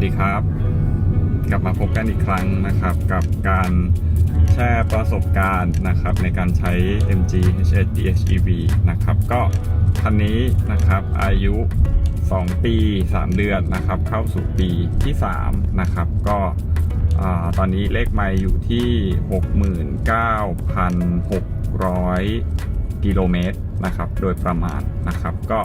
วัสดีครับ กลับมาพบกันอีกครั้งนะครับ กับการแชร์ประสบการณ์นะครับ ในการใช้ MG HS PHEV นะครับ ก็คันนี้นะครับอายุ 2 ปี 3 เดือนนะครับ เข้าสู่ปีที่ 3 นะครับ ก็ตอนนี้เลขไมล์อยู่ที่ 69,600 กิโลเมตรนะครับ โดยประมาณนะครับก็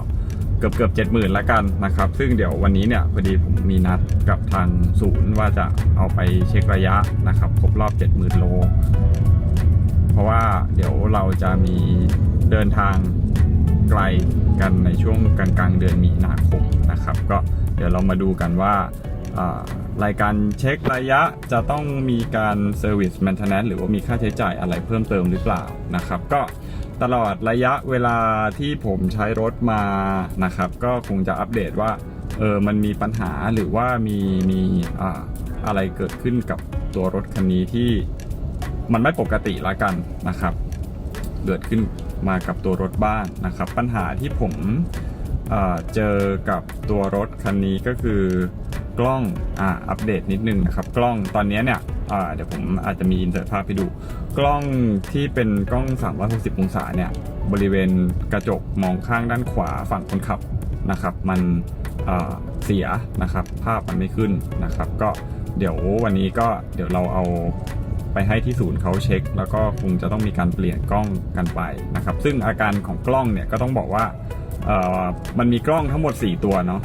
กือบเกือบเจ็ดหมื่นแล้วกันนะครับ ซึ่งเดี๋ยววันนี้เนี่ยพอดีผมมีนัดกับทางศูนย์ว่าจะเอาไปเช็คระยะนะครับครบรอบ70,000โล เพราะว่าเดี๋ยวเราจะมีเดินทางไกลกันในช่วงกลางๆเดือนมีนาคมนะครับ ก็เดี๋ยวเรามาดูกันว่าอ่ารายการเช็คระยะจะต้องมีการเซอร์วิสแมนเทนแนนหรือว่ามีค่าใช้จ่ายอะไรเพิ่มเติมหรือเปล่านะครับ ก็ ตลอดระยะเวลาที่ผมใช้รถมานะครับ ก็คงจะอัปเดตว่าเออมันมีปัญหาหรือว่ามีมีอ่าอะไรเกิดขึ้นกับตัวรถคันนี้ที่มันไม่ปกติละกันนะครับ เกิดขึ้นมากับตัวรถบ้างนะครับ ปัญหาที่ผมเอ่อเจอกับตัวรถคันนี้ก็คือกล้องอ่าอัปเดตนิดนึงนะครับ กล้องตอนนี้เนี่ย อ่าเดี๋ยวผมอาจจะมีอินเสิร์ตภาพให้ดู กล้องที่เป็นกล้อง 360 องศาเนี่ย บริเวณกระจกมองข้างด้านขวาฝั่งคนขับนะครับ มันเสียนะครับ ภาพมันไม่ขึ้นนะครับ ก็เดี๋ยววันนี้ก็เดี๋ยวเราเอาไปให้ที่ศูนย์เขาเช็ค แล้วก็คงจะต้องมีการเปลี่ยนกล้องกันไปนะครับ ซึ่งอาการของกล้องเนี่ยก็ต้องบอกว่ามันมีกล้องทั้งหมด 4 ตัวเนาะ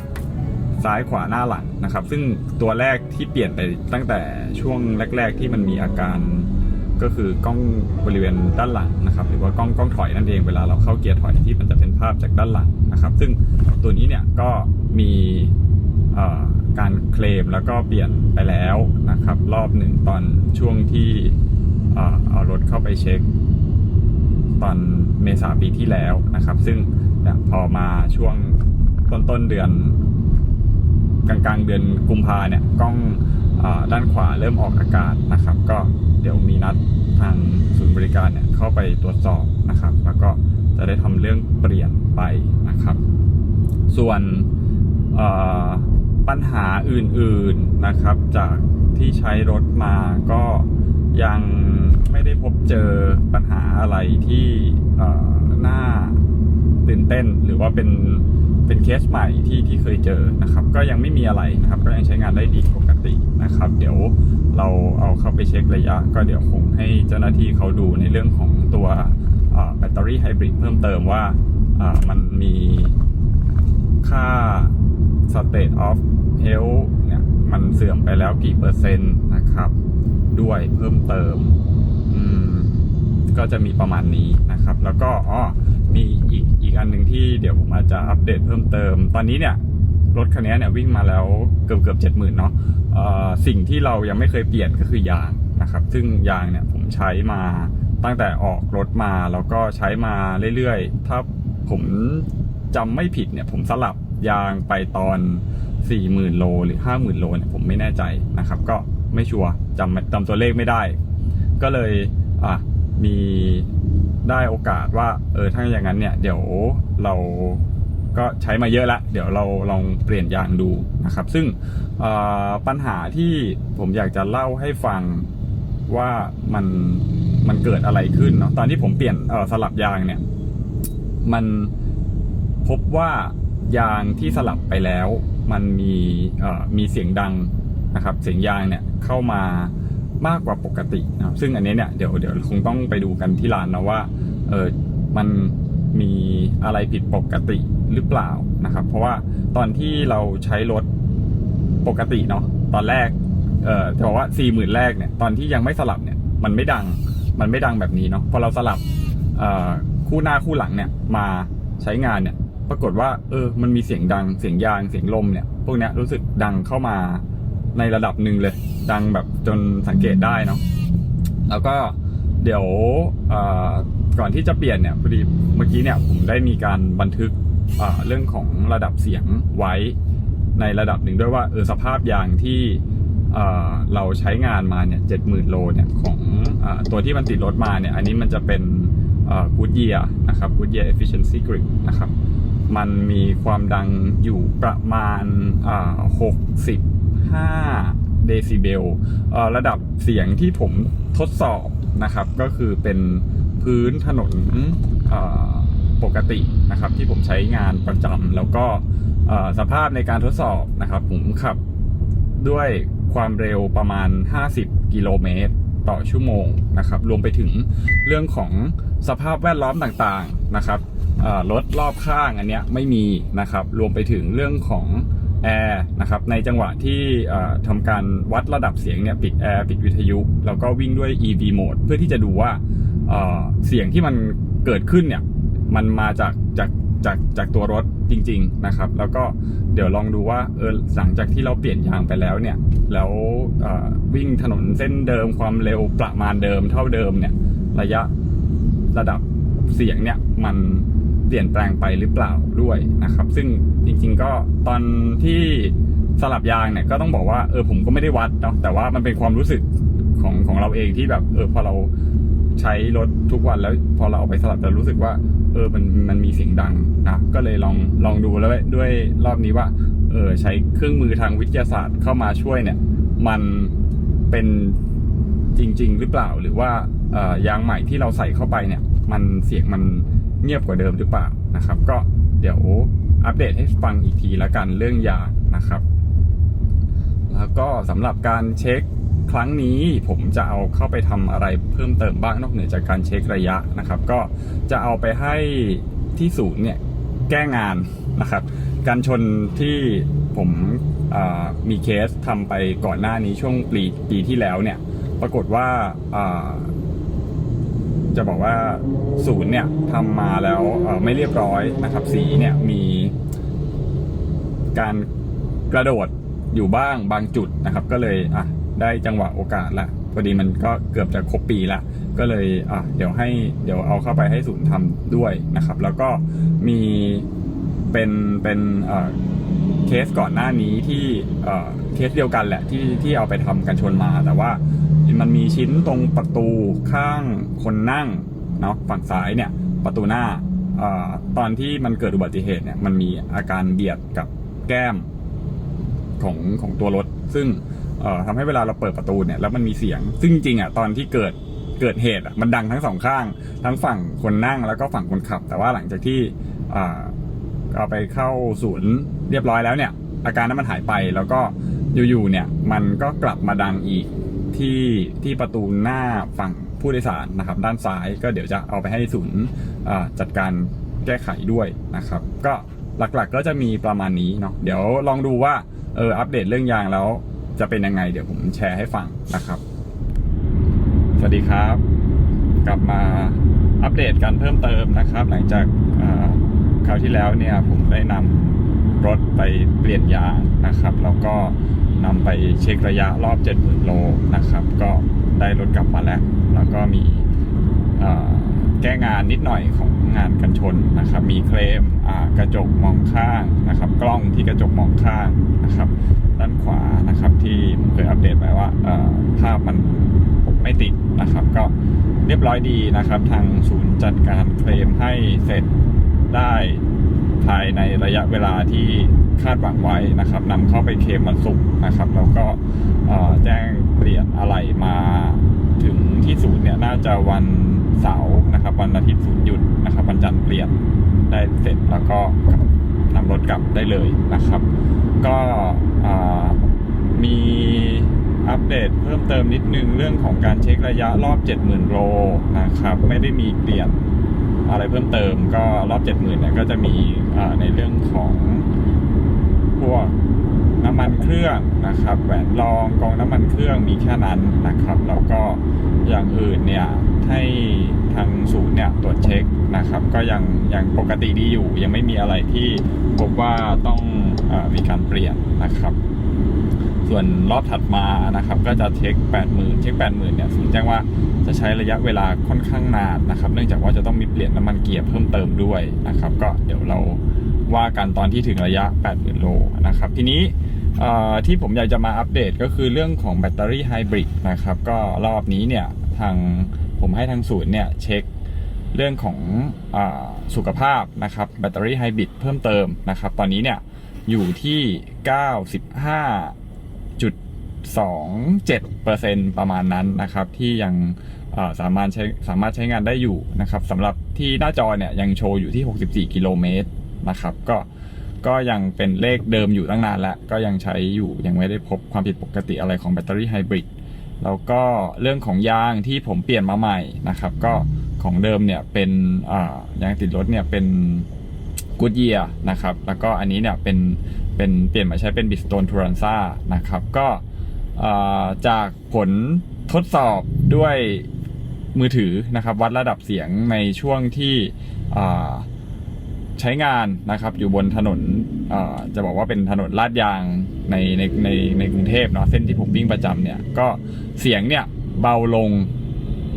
ซ้ายขวาหน้าหลังนะครับ ซึ่งตัวแรกที่เปลี่ยนไปตั้งแต่ช่วงแรก ๆ ที่มันมีอาการก็คือกล้องบริเวณด้านหลังนะครับ หรือว่ากล้องกล้องถอยนั่นเองเวลาเราเข้าเกียร์ถอยที่มันจะเป็นภาพจากด้านหลังนะครับ ซึ่งตัวนี้เนี่ยก็มีการเคลมแล้วก็เปลี่ยนไปแล้วนะครับ รอบหนึ่งตอนช่วงที่เอารถเข้าไปเช็ค ตอนเมษาปีที่แล้วนะครับ ซึ่งพอมาช่วงต้นต้นเดือน กลางๆเดือนกุมภาเนี่ยกล้องอด้านขวาเริ่มออกอาการนะครับ ก็เดี๋ยวมีนัดทางศูนย์บริการเนี่ยเข้าไปตรวจสอบนะครับ แล้วก็จะได้ทำเรื่องเปลี่ยนไปนะครับ ส่วนปัญหาอื่นๆนะครับ จากที่ใช้รถมาก็ยังไม่ได้พบเจอปัญหาอะไรที่น่าตื่นเต้นหรือว่าเป็น เป็นเคสใหม่ที่ที่เคยเจอนะครับ ก็ยังไม่มีอะไรนะครับ ก็ยังใช้งานได้ดีปกตินะครับ เดี๋ยวเราเอาเข้าไปเช็คระยะ ก็เดี๋ยวคงให้เจ้าหน้าที่เขาดูในเรื่องของตัวแบตเตอรี่ไฮบริดเพิ่มเติมว่ามันมีค่า state of health เนี่ยมันเสื่อมไปแล้วกี่เปอร์เซ็นต์นะครับ ด้วยเพิ่มเติมมก็จะมีประมาณนี้นะครับ แล้วก็อ๋อ มีอีกอีกอันหนึ่งที่เดี๋ยวผมอาจจะอัปเดตเพิ่มเติม ตอนนี้เนี่ยรถคันนี้เนี่ยวิ่งมาแล้วเกือบเกือบเจ็ดหมื่นเนาะสิ่งที่เรายังไม่เคยเปลี่ยนก็คือยางนะครับ ซึ่งยางเนี่ยผมใช้มาตั้งแต่ออกรถมาแล้วก็ใช้มาเรื่อยๆ ถ้าผมจำไม่ผิดเนี่ยผมสลับยางไปตอน 40,000 โลหรือ 50,000 โลเนี่ยผมไม่แน่ใจนะครับ ก็ไม่ชัวร์จำจำตัวเลขไม่ได้ ก็เลยอะมี ได้โอกาสว่าเออถ้าอย่างนั้นเนี่ยเดี๋ยวเราก็ใช้มาเยอะละ เดี๋ยวเราลองเปลี่ยนยางดูนะครับ ซึ่งปัญหาที่ผมอยากจะเล่าให้ฟังว่ามันมันเกิดอะไรขึ้นเนาะตอนที่ผมเปลี่ยนสลับยางเนี่ย มันพบว่ายางที่สลับไปแล้ว มันมีมีเสียงดังนะครับ เสียงยางเนี่ยเข้ามา มากกว่าปกตินะครับซึ่งอันนี้เนี่ยเดี๋ยวเดี๋ยวคงต้องไปดูกันที่ร้านนะว่าเออมันมีอะไรผิดปกติหรือเปล่านะครับ เพราะว่าตอนที่เราใช้รถปกติเนาะตอนแรกเอ่อจะบอกว่าสี่หมื่นแรกเนี่ยตอนที่ยังไม่สลับเนี่ยมันไม่ดังมันไม่ดังแบบนี้เนาะพอเราสลับเอ่อคู่หน้าคู่หลังเนี่ยมาใช้งานเนี่ยปรากฏว่าเออมันมีเสียงดังเสียงยางเสียงลมเนี่ยพวกเนี้ยรู้สึกดังเข้ามา ในระดับหนึ่งเลย ดังแบบจนสังเกตได้เนาะแล้วก็เดี๋ยวก่อนที่จะเปลี่ยนเนี่ยพอดีเมื่อกี้เนี่ยผมได้มีการบันทึกเรื่องของระดับเสียงไว้ในระดับหนึ่งด้วยว่าเออสภาพยางที่เเราใช้งานมาเนี่ยเจ็ดหมื่นโลเนี่ยของอตัวที่มันติดรถมาเนี่ยอันนี้มันจะเป็นกูดเยียนะครับ Goodyear Efficiency Grip นะครับ มันมีความดังอยู่ประมาณหกสิบ 5 เดซิเบลระดับเสียงที่ผมทดสอบนะครับ ก็คือเป็นพื้นถนนปกตินะครับที่ผมใช้งานประจำแล้วก็สภาพในการทดสอบนะครับ ผมขับด้วยความเร็วประมาณ 50 กิโลเมตรต่อชั่วโมงนะครับ รวมไปถึงเรื่องของสภาพแวดล้อมต่างๆนะครับรถรอบข้างอันเนี้ยไม่มีนะครับ รวมไปถึงเรื่องของ แอร์นะครับในจังหวะที่ทำการวัดระดับเสียงเนี่ยปิดแอร์ปิดวิทยุ แล้วก็วิ่งด้วย EV mode เพื่อที่จะดูว่าเสียงที่มันเกิดขึ้นเนี่ยมันมาจากจากจากจากตัวรถจริง ๆนะครับ แล้วก็เดี๋ยวลองดูว่าเออหลังจากที่เราเปลี่ยนยางไปแล้วเนี่ยแล้ววิ่งถนนเส้นเดิมความเร็วประมาณเดิมเท่าเดิมเนี่ยระยะระดับเสียงเนี่ยมัน เปลี่ยนแปลงไปหรือเปล่าด้วยนะครับ ซึ่งจริงๆก็ตอนที่สลับยางเนี่ยก็ต้องบอกว่าเออผมก็ไม่ได้วัดเนาะแต่ว่ามันเป็นความรู้สึกของของเราเองที่แบบเออพอเราใช้รถทุกวันแล้วพอเราเอาไปสลับจะรู้สึกว่า เออมันมันมีเสียงดังนะก็เลยลองลองดูแล้วด้วยรอบนี้ว่าเออใช้เครื่องมือทางวิทยาศาสตร์เข้ามาช่วยเนี่ย มันเป็นจริง ๆ หรือเปล่า หรือว่าออยางใหม่ที่เราใส่เข้าไปเนี่ย มันเสียงมัน เงียบกว่าเดิมหรือเปล่านะครับ ก็เดี๋ยวอัปเดตให้ฟังอีกทีละกันเรื่องยานะครับ แล้วก็สำหรับการเช็คครั้งนี้ผมจะเอาเข้าไปทำอะไรเพิ่มเติมบ้างนอกเหนือจากการเช็คระยะนะครับ ก็จะเอาไปให้ที่ศูนย์เนี่ยแก้งานนะครับ การชนที่ผมมีเคสทำไปก่อนหน้านี้ช่วงปีปีที่แล้วเนี่ย ปรากฏว่า จะบอกว่าศูนย์เนี่ยทำมาแล้วไม่เรียบร้อยนะครับ สีเนี่ยมีการกระโดดอยู่บ้างบางจุดนะครับ ก็เลยอะได้จังหวะโอกาสละพอดีมันก็เกือบจะครบปีละก็เลยอะเดี๋ยวให้เดี๋ยวเอาเข้าไปให้ศูนย์ทำด้วยนะครับ แล้วก็มีเป็นเป็น เคสก่อนหน้านี้ที่เคสเดียวกันแหละที่ที่เอาไปทำกันชนมา แต่ว่ามันมีชิ้นตรงประตูข้างคนนั่งเนาะฝั่งซ้ายเนี่ยประตูหน้าอตอนที่มันเกิดอุบัติเหตุเนี่ยมันมีอาการเบียดกับแก้มของของตัวรถ ซึ่งเอ่อทำให้เวลาเราเปิดประตูเนี่ยแล้วมันมีเสียง ซึ่งจริงอะตอนที่เกิดเกิดเหตุอะมันดังทั้งสองข้าง ทั้งฝั่งคนนั่งแล้วก็ฝั่งคนขับ แต่ว่าหลังจากที่เอาไปเข้าศูนย์ เรียบร้อยแล้วเนี่ย อาการนั้นมันหายไปแล้วก็อยู่ๆเนี่ยมันก็กลับมาดังอีกที่ที่ประตูหน้าฝั่งผู้โดยสารนะครับ ด้านซ้ายก็เดี๋ยวจะเอาไปให้ศูนย์จัดการแก้ไขด้วยนะครับ ก็หลักๆก็จะมีประมาณนี้เนาะเดี๋ยวลองดูว่าเอออัปเดตเรื่องยางแล้วจะเป็นยังไง เดี๋ยวผมแชร์ให้ฟังนะครับ สวัสดีครับ กลับมาอัปเดตกันเพิ่มเติมนะครับ หลังจากคราวที่แล้วเนี่ยผมได้นำ รถไปเปลี่ยนยางนะครับ แล้วก็นำไปเช็คระยะรอบ 70,000 โลนะครับ ก็ได้รถกลับมาแล้ว แล้วก็มีแก้งานนิดหน่อยของงานกันชนนะครับ มีเคลมกระจกมองข้างนะครับ กล้องที่กระจกมองข้างนะครับ ด้านขวานะครับที่ผมเคยอัปเดตไปว่าภาพมันไม่ติดนะครับ ก็เรียบร้อยดีนะครับ ทางศูนย์จัดการเคลมให้เสร็จได้ ภายในระยะเวลาที่คาดหวังไว้นะครับนำเข้าไปเคลมวันศุกร์นะครับแล้วก็แจ้งเปลี่ยนอะไรมาถึงที่ศูนย์เนี่ยน่าจะวันเสาร์นะครับ วันอาทิตย์ศูนย์หยุดนะครับวันจันทร์เปลี่ยนได้เสร็จแล้วก็นำรถกลับได้เลยนะครับ ก็มีอัปเดตเพิ่มเติมนิดนึงเรื่องของการเช็คระยะรอบ 70,000 โลนะครับ ไม่ได้มีเปลี่ยน อะไรเพิ่มเติมก็รอบ70,000เนี่ยก็จะมีในเรื่องของพวกน้ำมันเครื่องนะครับ แหวนรองกองน้ำมันเครื่องมีแค่นั้นนะครับ แล้วก็อย่างอื่นเนี่ยให้ทางศูนย์เนี่ยตรวจเช็คนะครับ ก็ยังยังปกติดีอยู่ ยังไม่มีอะไรที่พบว่าต้องอมีการเปลี่ยนนะครับ ส่วนรอบถัดมานะครับ ก็จะเช็ค 80,000 เช็ค 80,000 เนี่ยศูนย์แจ้งว่าจะใช้ระยะเวลาค่อนข้างนานนะครับ เนื่องจากว่าจะต้องมีเปลี่ยนน้ำมันเกียร์เพิ่มเติมด้วยนะครับ ก็เดี๋ยวเราว่ากันตอนที่ถึงระยะ 80,000 โลนะครับ ทีนี้ที่ผมอยากจะมาอัปเดตก็คือเรื่องของแบตเตอรี่ไฮบริดนะครับ ก็รอบนี้เนี่ยทางผมให้ทางศูนย์เนี่ยเช็คเรื่องของอสุขภาพนะครับแบตเตอรี่ไฮบริดเพิ่มเติมนะครับ ตอนนี้เนี่ยอยู่ที่ 95 62.27%ประมาณนั้นนะครับ ที่ยังสามารถใช้สามารถใช้งานได้อยู่นะครับสำหรับที่หน้าจอเนี่ยยังโชว์อยู่ที่ 64 กิโลเมตรนะครับ ก็ก็ยังเป็นเลขเดิมอยู่ตั้งนานแล้ว ก็ยังใช้อยู่ยังไม่ได้พบความผิดปกติอะไรของแบตเตอรี่ไฮบริดแล้วก็เรื่องของยางที่ผมเปลี่ยนมาใหม่นะครับ ก็ของเดิมเนี่ยเป็นยางติดรถเนี่ยเป็นกูดเยียนะครับ แล้วก็อันนี้เนี่ยเป็นเป็นเปลี่ยนมาใช้เป็นบิสโตนทูรันซ่านะครับ ก็ จากผลทดสอบด้วยมือถือนะครับ วัดระดับเสียงในช่วงที่ใช้งานนะครับอยู่บนถนนจะบอกว่าเป็นถนนลาดยางในในในในกรุงเทพเนาะเส้นที่ผมวิ่งประจำเนี่ยก็เสียงเนี่ยเบาลง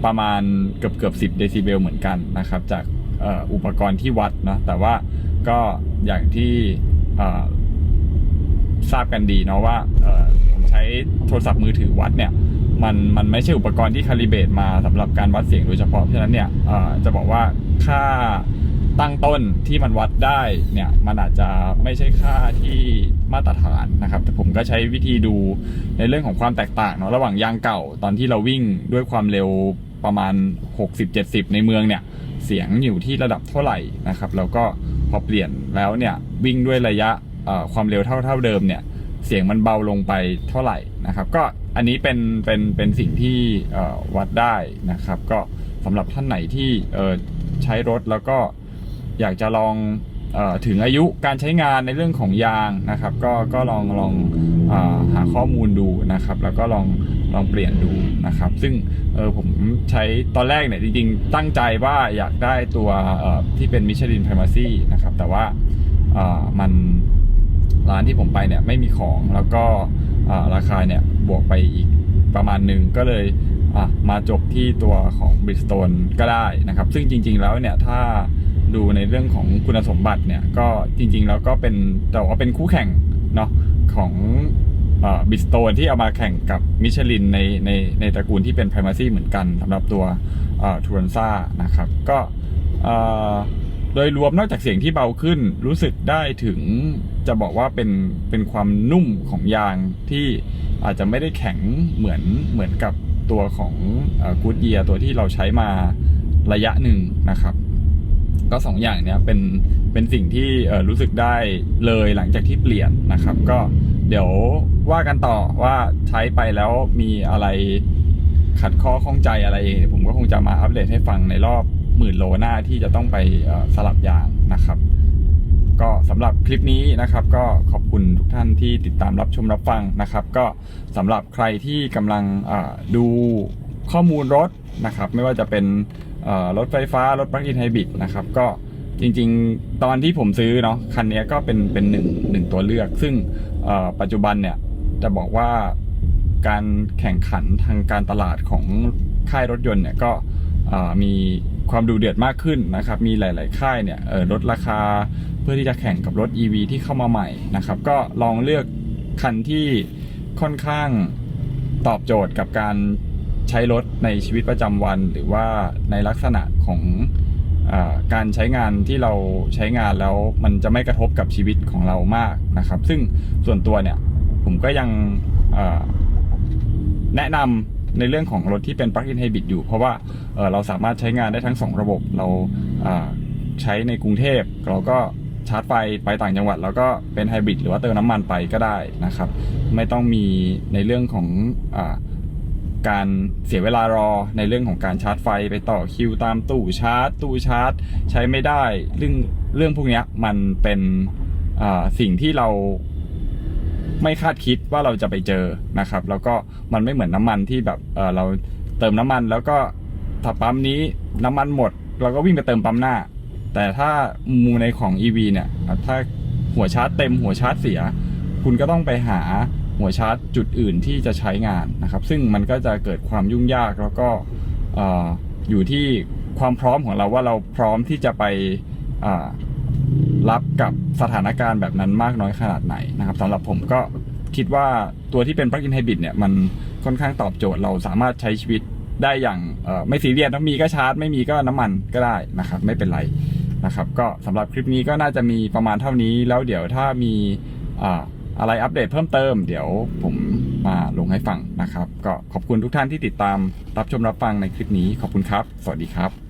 ประมาณเกือบเกือบสิบเดซิเบลเหมือนกันนะครับ จากอุปกรณ์ที่วัดนะแต่ว่าก็อย่างที่ ทราบกันดีเนาะว่าผมใช้โทรศัพท์มือถือวัดเนี่ยมันมันไม่ใช่อุปกรณ์ที่คาลิเบตมาสำหรับการวัดเสียงโดยเฉพาะเพราะฉะนั้นเนี่ยจะบอกว่าค่าตั้งต้นที่มันวัดได้เนี่ยมันอาจจะไม่ใช่ค่าที่มาตรฐานนะครับ แต่ผมก็ใช้วิธีดูในเรื่องของความแตกต่างเนาะระหว่างยางเก่าตอนที่เราวิ่งด้วยความเร็วประมาณ 60-70 ในเมืองเนี่ยเสียงอยู่ที่ระดับเท่าไหร่นะครับ แล้วก็พอเปลี่ยนแล้วเนี่ยวิ่งด้วยระยะ ความเร็วเท่าเท่าเดิมเนี่ยเสียงมันเบาลงไปเท่าไหร่นะครับ ก็อันนี้เป็นเป็นเป็นสิ่งที่วัดได้นะครับ ก็สำหรับท่านไหนที่ใช้รถแล้วก็อยากจะลองถึงอายุการใช้งานในเรื่องของยางนะครับ ก็ก็ลองลองอหาข้อมูลดูนะครับ แล้วก็ลองลองเปลี่ยนดูนะครับ ซึ่งเออผมใช้ตอนแรกเนี่ยจริงๆ ตั้งใจว่าอยากได้ตัวที่เป็นมิชลิน p r i m a c y นะครับ แต่ว่ามัน ร้านที่ผมไปเนี่ยไม่มีของแล้วก็ราคาเนี่ยบวกไปอีกประมาณหนึ่งก็เลยมาจบที่ตัวของ Bridgestone ก็ได้นะครับ ซึ่งจริง ๆ แล้วเนี่ยถ้าดูในเรื่องของคุณสมบัติเนี่ยก็จริง ๆ แล้วก็เป็นแต่ว่าเป็นคู่แข่งเนาะของบิสโตนที่เอามาแข่งกับมิชลินในในในตระกูลที่เป็น p r i m a c y เหมือนกันสำหรับตัวทูรันซ่านะครับ ก็โดยรวมนอกจากเสียงที่เบาขึ้นรู้สึกได้ถึง จะบอกว่าเป็นเป็นความนุ่มของยางที่อาจจะไม่ได้แข็งเหมือนเหมือนกับตัวของกูดเยียตัวที่เราใช้มาระยะหนึ่งนะครับ ก็สองอย่างเนี้ยเป็นเป็นสิ่งที่รู้สึกได้เลยหลังจากที่เปลี่ยนนะครับ ก็เดี๋ยวว่ากันต่อว่าใช้ไปแล้วมีอะไรขัดข้อข้องใจอะไรเองผมก็คงจะมาอัปเดตให้ฟังในรอบหมื่นโลหน้าที่จะต้องไปสลับยางนะครับ ก็สำหรับคลิปนี้นะครับก็ขอบคุณทุกท่านที่ติดตามรับชมรับฟังนะครับ ก็สำหรับใครที่กำลังดูข้อมูลรถนะครับ ไม่ว่าจะเป็นรถไฟฟ้ารถปลั๊กอินไฮบริดนะครับก็จริงๆ ตอนที่ผมซื้อเนาะคันนี้ก็เป็นเป็นหนึ่งหนึ่งตัวเลือก ซึ่งปัจจุบันเนี่ยจะบอกว่าการแข่งขันทางการตลาดของค่ายรถยนต์เนี่ยก็มี ความดูเดือดมากขึ้นนะครับ มีหลาย ๆ ค่ายเนี่ยลดราคาเพื่อที่จะแข่งกับรถ EV ที่เข้ามาใหม่นะครับ ก็ลองเลือกคันที่ค่อนข้างตอบโจทย์กับการใช้รถในชีวิตประจำวัน หรือว่าในลักษณะของอการใช้งานที่เราใช้งานแล้วมันจะไม่กระทบกับชีวิตของเรามากนะครับ ซึ่งส่วนตัวเนี่ยผมก็ยังแนะนำ ในเรื่องของรถที่เป็น plug-in hybrid อยู่ เพราะว่าเเราสามารถใช้งานได้ทั้ง 2 ระบบเราใช้ในกรุงเทพเราก็ชาร์จไฟไปต่างจังหวัด แล้วก็เป็นไฮบริดหรือว่าเติมน้ำมันไปก็ได้นะครับ ไม่ต้องมีในเรื่องของอการเสียเวลารอในเรื่องของการชาร์จไฟไปต่อคิวตามตู้ชาร์จ ตู้ชาร์จ ใช้ไม่ได้เรื่องเรื่องพวกนี้มันเป็นสิ่งที่เรา ไม่คาดคิดว่าเราจะไปเจอนะครับ แล้วก็มันไม่เหมือนน้ำมันที่แบบเออเราเติมน้ำมัน แล้วก็ถ้าปั๊มนี้น้ำมันหมด เราก็วิ่งไปเติมปั๊มหน้า แต่ถ้ามูในของ EV เนี่ยถ้าหัวชาร์จเต็มหัวชาร์จเสีย คุณก็ต้องไปหาหัวชาร์จจุดอื่นที่จะใช้งานนะครับ ซึ่งมันก็จะเกิดความยุ่งยากแล้วก็เอ่อยู่ที่ความพร้อมของเราว่าเราพร้อมที่จะไปอ รับกับสถานการณ์แบบนั้นมากน้อยขนาดไหนนะครับสำหรับผมก็คิดว่าตัวที่เป็น plug-in hybrid เนี่ยมันค่อนข้างตอบโจทย์เราสามารถใช้ชีวิตได้อย่างไม่ซีเรียสถ้ามีก็ชาร์จ ไม่มีก็น้ำมันก็ได้นะครับ ไม่เป็นไรนะครับ ก็สำหรับคลิปนี้ก็น่าจะมีประมาณเท่านี้แล้วเดี๋ยวถ้ามีอะไรอัปเดตเพิ่มเติม เดี๋ยวผมมาลงให้ฟังนะครับ ก็ขอบคุณทุกท่านที่ติดตามรับชมรับฟังในคลิปนี้ขอบคุณครับ สวัสดีครับ